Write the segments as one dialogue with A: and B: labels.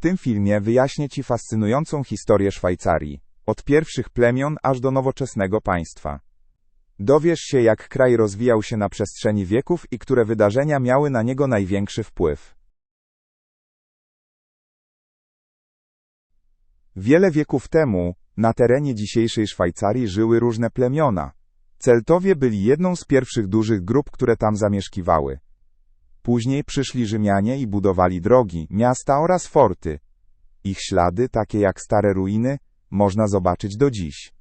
A: W tym filmie wyjaśnię Ci fascynującą historię Szwajcarii, od pierwszych plemion aż do nowoczesnego państwa. Dowiesz się, jak kraj rozwijał się na przestrzeni wieków i które wydarzenia miały na niego największy wpływ. Wiele wieków temu, na terenie dzisiejszej Szwajcarii żyły różne plemiona. Celtowie byli jedną z pierwszych dużych grup, które tam zamieszkiwały. Później przyszli Rzymianie i budowali drogi, miasta oraz forty. Ich ślady, takie jak stare ruiny, można zobaczyć do dziś.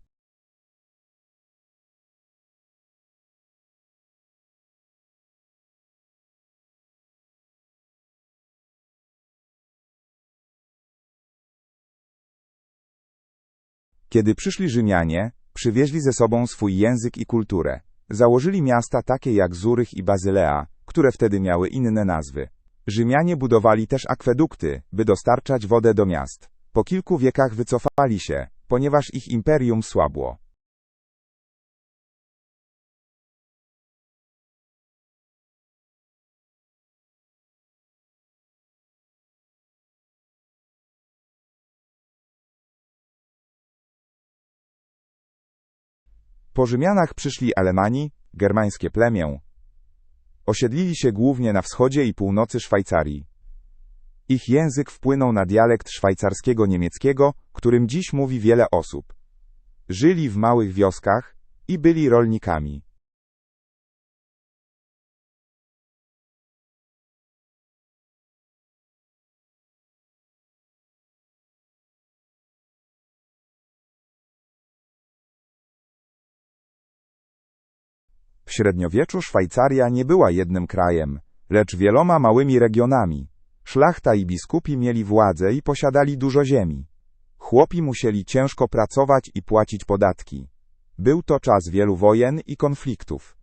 A: Kiedy przyszli Rzymianie, przywieźli ze sobą swój język i kulturę. Założyli miasta takie jak Zurych i Bazylea, które wtedy miały inne nazwy. Rzymianie budowali też akwedukty, by dostarczać wodę do miast. Po kilku wiekach wycofali się, ponieważ ich imperium słabło. Po Rzymianach przyszli Alemani, germańskie plemię. Osiedlili się głównie na wschodzie i północy Szwajcarii. Ich język wpłynął na dialekt szwajcarskiego niemieckiego, którym dziś mówi wiele osób. Żyli w małych wioskach i byli rolnikami. W średniowieczu Szwajcaria nie była jednym krajem, lecz wieloma małymi regionami. Szlachta i biskupi mieli władzę i posiadali dużo ziemi. Chłopi musieli ciężko pracować i płacić podatki. Był to czas wielu wojen i konfliktów.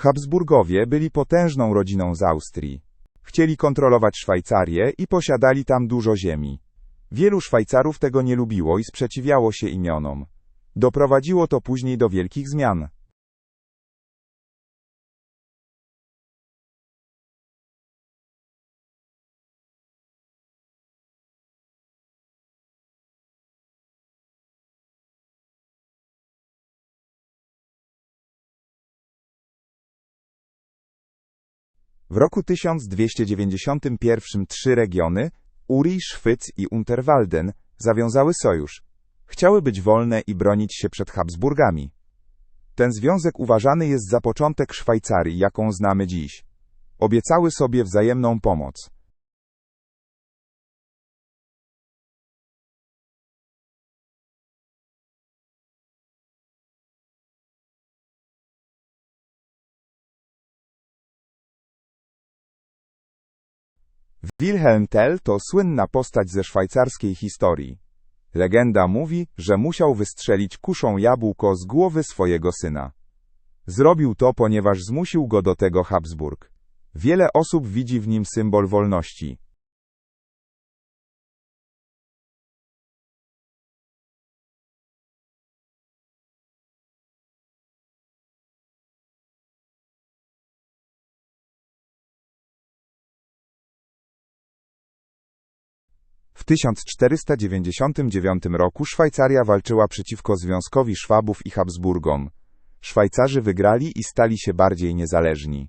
A: Habsburgowie byli potężną rodziną z Austrii. Chcieli kontrolować Szwajcarię i posiadali tam dużo ziemi. Wielu Szwajcarów tego nie lubiło i sprzeciwiało się imionom. Doprowadziło to później do wielkich zmian. W roku 1291 trzy regiony, Uri, Szwyc i Unterwalden, zawiązały sojusz. Chciały być wolne i bronić się przed Habsburgami. Ten związek uważany jest za początek Szwajcarii, jaką znamy dziś. Obiecały sobie wzajemną pomoc. Wilhelm Tell to słynna postać ze szwajcarskiej historii. Legenda mówi, że musiał wystrzelić kuszą jabłko z głowy swojego syna. Zrobił to, ponieważ zmusił go do tego Habsburg. Wiele osób widzi w nim symbol wolności. 1499 roku Szwajcaria walczyła przeciwko Związkowi Szwabów i Habsburgom. Szwajcarzy wygrali i stali się bardziej niezależni.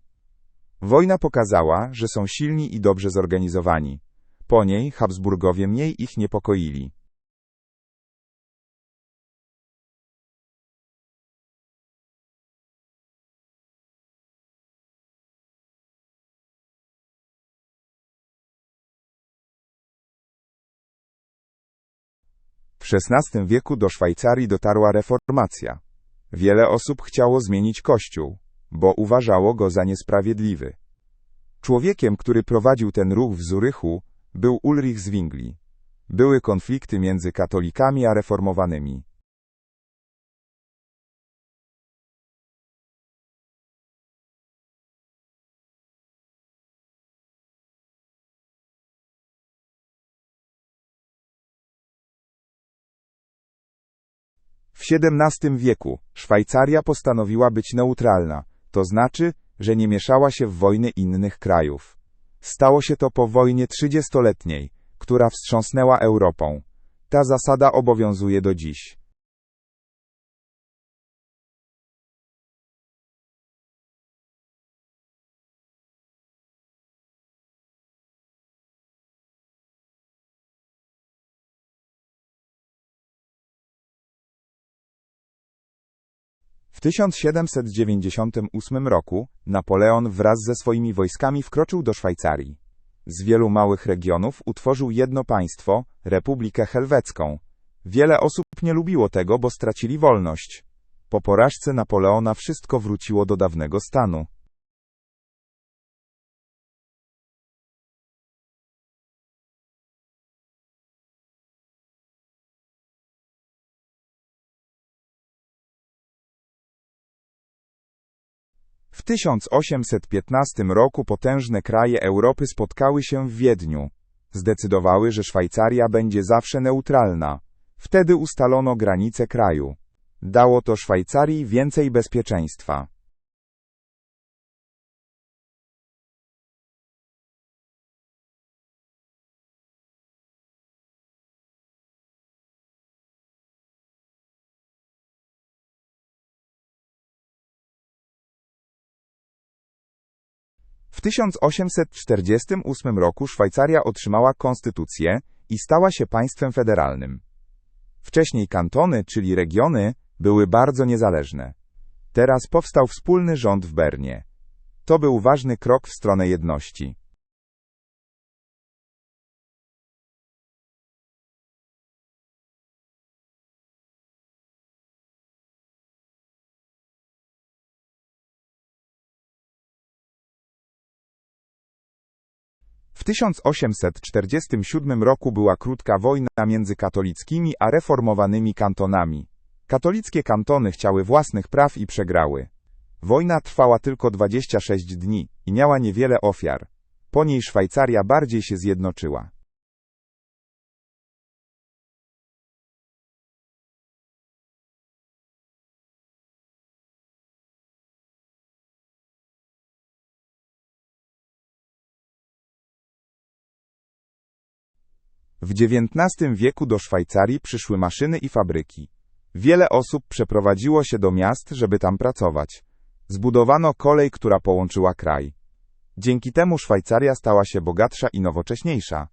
A: Wojna pokazała, że są silni i dobrze zorganizowani. Po niej Habsburgowie mniej ich niepokoili. W XVI wieku do Szwajcarii dotarła reformacja. Wiele osób chciało zmienić Kościół, bo uważało go za niesprawiedliwy. Człowiekiem, który prowadził ten ruch w Zurychu, był Ulrich Zwingli. Były konflikty między katolikami a reformowanymi. XVII wieku Szwajcaria postanowiła być neutralna, to znaczy, że nie mieszała się w wojny innych krajów. Stało się to po wojnie trzydziestoletniej, która wstrząsnęła Europą. Ta zasada obowiązuje do dziś. W 1798 roku Napoleon wraz ze swoimi wojskami wkroczył do Szwajcarii. Z wielu małych regionów utworzył jedno państwo, Republikę Helwecką. Wiele osób nie lubiło tego, bo stracili wolność. Po porażce Napoleona wszystko wróciło do dawnego stanu. 1815 roku potężne kraje Europy spotkały się w Wiedniu. Zdecydowały, że Szwajcaria będzie zawsze neutralna. Wtedy ustalono granice kraju. Dało to Szwajcarii więcej bezpieczeństwa. W 1848 roku Szwajcaria otrzymała konstytucję i stała się państwem federalnym. Wcześniej kantony, czyli regiony, były bardzo niezależne. Teraz powstał wspólny rząd w Bernie. To był ważny krok w stronę jedności. W 1847 roku była krótka wojna między katolickimi a reformowanymi kantonami. Katolickie kantony chciały własnych praw i przegrały. Wojna trwała tylko 26 dni i miała niewiele ofiar. Po niej Szwajcaria bardziej się zjednoczyła. W XIX wieku do Szwajcarii przyszły maszyny i fabryki. Wiele osób przeprowadziło się do miast, żeby tam pracować. Zbudowano kolej, która połączyła kraj. Dzięki temu Szwajcaria stała się bogatsza i nowocześniejsza.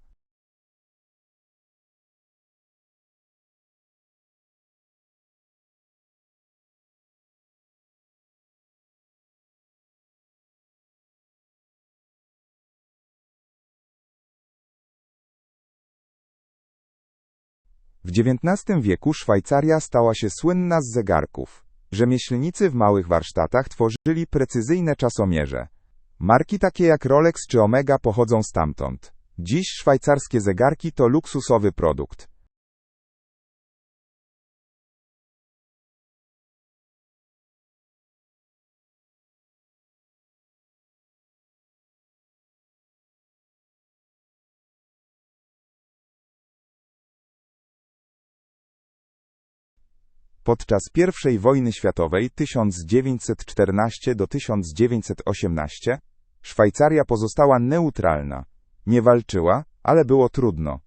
A: W XIX wieku Szwajcaria stała się słynna z zegarków. Rzemieślnicy w małych warsztatach tworzyli precyzyjne czasomierze. Marki takie jak Rolex czy Omega pochodzą stamtąd. Dziś szwajcarskie zegarki to luksusowy produkt. Podczas I wojny światowej 1914 do 1918 Szwajcaria pozostała neutralna. Nie walczyła, ale było trudno.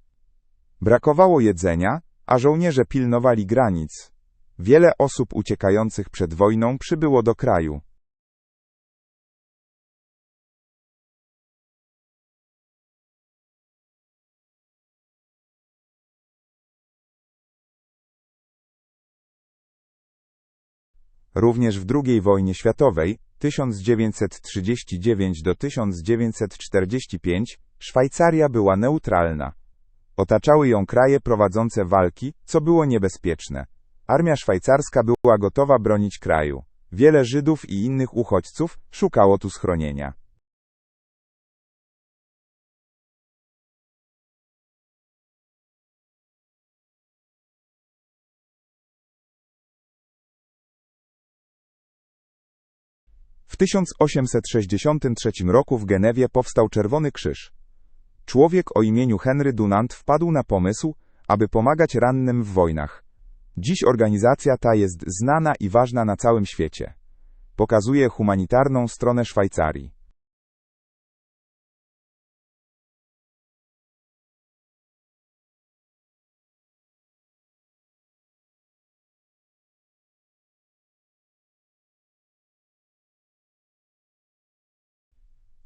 A: Brakowało jedzenia, a żołnierze pilnowali granic. Wiele osób uciekających przed wojną przybyło do kraju. Również w II wojnie światowej 1939 do 1945 Szwajcaria była neutralna. Otaczały ją kraje prowadzące walki, co było niebezpieczne. Armia szwajcarska była gotowa bronić kraju. Wiele Żydów i innych uchodźców szukało tu schronienia. W 1863 roku w Genewie powstał Czerwony Krzyż. Człowiek o imieniu Henry Dunant wpadł na pomysł, aby pomagać rannym w wojnach. Dziś organizacja ta jest znana i ważna na całym świecie. Pokazuje humanitarną stronę Szwajcarii.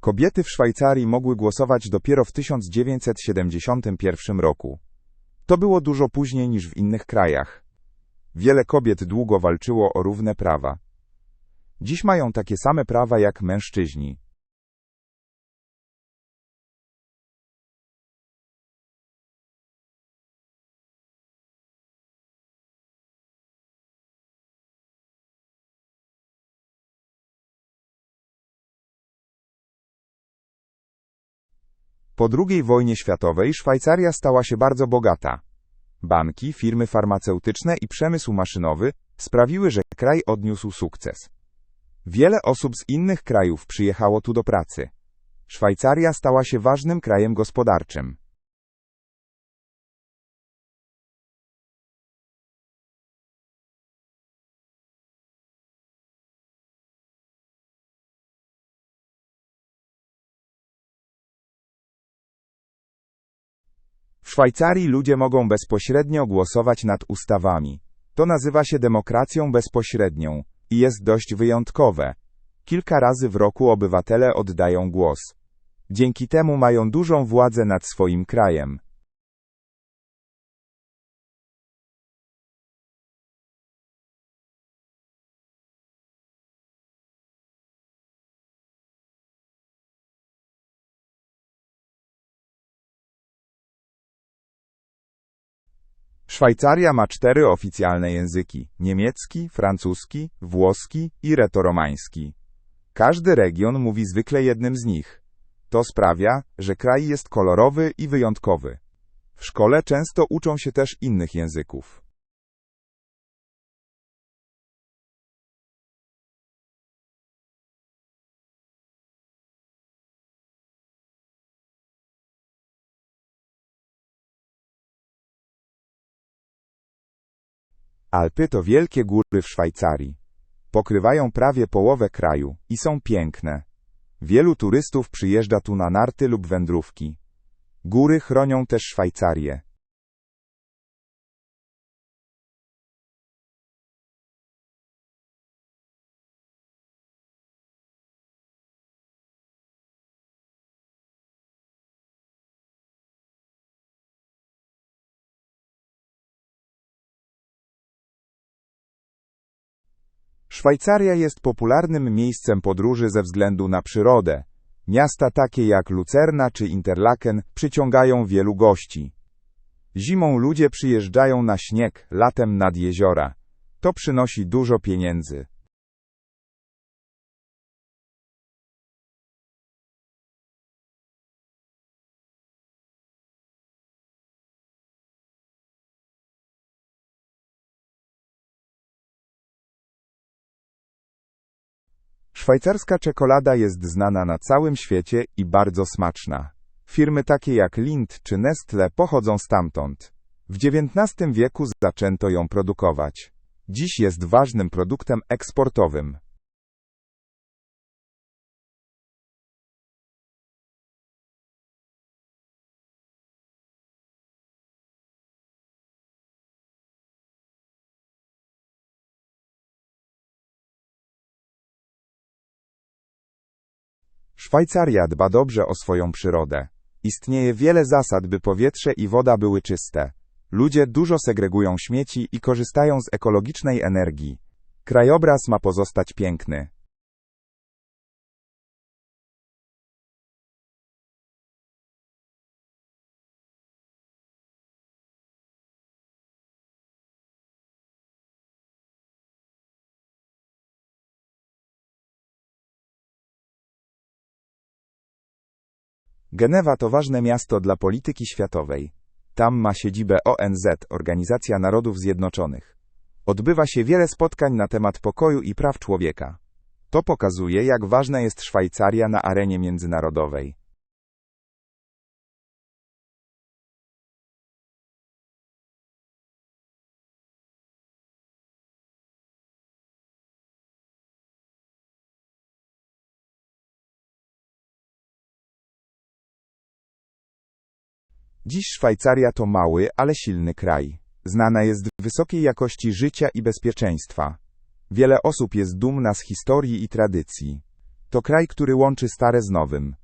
A: Kobiety w Szwajcarii mogły głosować dopiero w 1971 roku. To było dużo później niż w innych krajach. Wiele kobiet długo walczyło o równe prawa. Dziś mają takie same prawa jak mężczyźni. Po II wojnie światowej Szwajcaria stała się bardzo bogata. Banki, firmy farmaceutyczne i przemysł maszynowy sprawiły, że kraj odniósł sukces. Wiele osób z innych krajów przyjechało tu do pracy. Szwajcaria stała się ważnym krajem gospodarczym. Szwajcarii ludzie mogą bezpośrednio głosować nad ustawami. To nazywa się demokracją bezpośrednią i jest dość wyjątkowe. Kilka razy w roku obywatele oddają głos. Dzięki temu mają dużą władzę nad swoim krajem. Szwajcaria ma cztery oficjalne języki: niemiecki, francuski, włoski i retoromański. Każdy region mówi zwykle jednym z nich. To sprawia, że kraj jest kolorowy i wyjątkowy. W szkole często uczą się też innych języków. Alpy to wielkie góry w Szwajcarii. Pokrywają prawie połowę kraju i są piękne. Wielu turystów przyjeżdża tu na narty lub wędrówki. Góry chronią też Szwajcarię. Szwajcaria jest popularnym miejscem podróży ze względu na przyrodę. Miasta takie jak Lucerna czy Interlaken przyciągają wielu gości. Zimą ludzie przyjeżdżają na śnieg, latem nad jeziora. To przynosi dużo pieniędzy. Szwajcarska czekolada jest znana na całym świecie i bardzo smaczna. Firmy takie jak Lindt czy Nestle pochodzą stamtąd. W XIX wieku zaczęto ją produkować. Dziś jest ważnym produktem eksportowym. Szwajcaria dba dobrze o swoją przyrodę. Istnieje wiele zasad, by powietrze i woda były czyste. Ludzie dużo segregują śmieci i korzystają z ekologicznej energii. Krajobraz ma pozostać piękny. Genewa to ważne miasto dla polityki światowej. Tam ma siedzibę ONZ, Organizacja Narodów Zjednoczonych. Odbywa się wiele spotkań na temat pokoju i praw człowieka. To pokazuje, jak ważna jest Szwajcaria na arenie międzynarodowej. Dziś Szwajcaria to mały, ale silny kraj. Znana jest wysokiej jakości życia i bezpieczeństwa. Wiele osób jest dumna z historii i tradycji. To kraj, który łączy stare z nowym.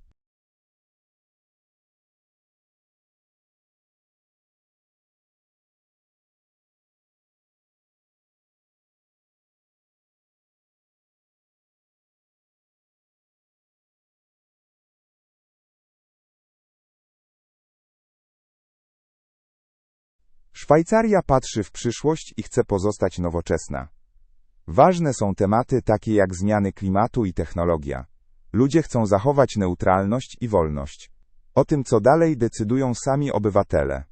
A: Szwajcaria patrzy w przyszłość i chce pozostać nowoczesna. Ważne są tematy takie jak zmiany klimatu i technologia. Ludzie chcą zachować neutralność i wolność. O tym, co dalej decydują sami obywatele.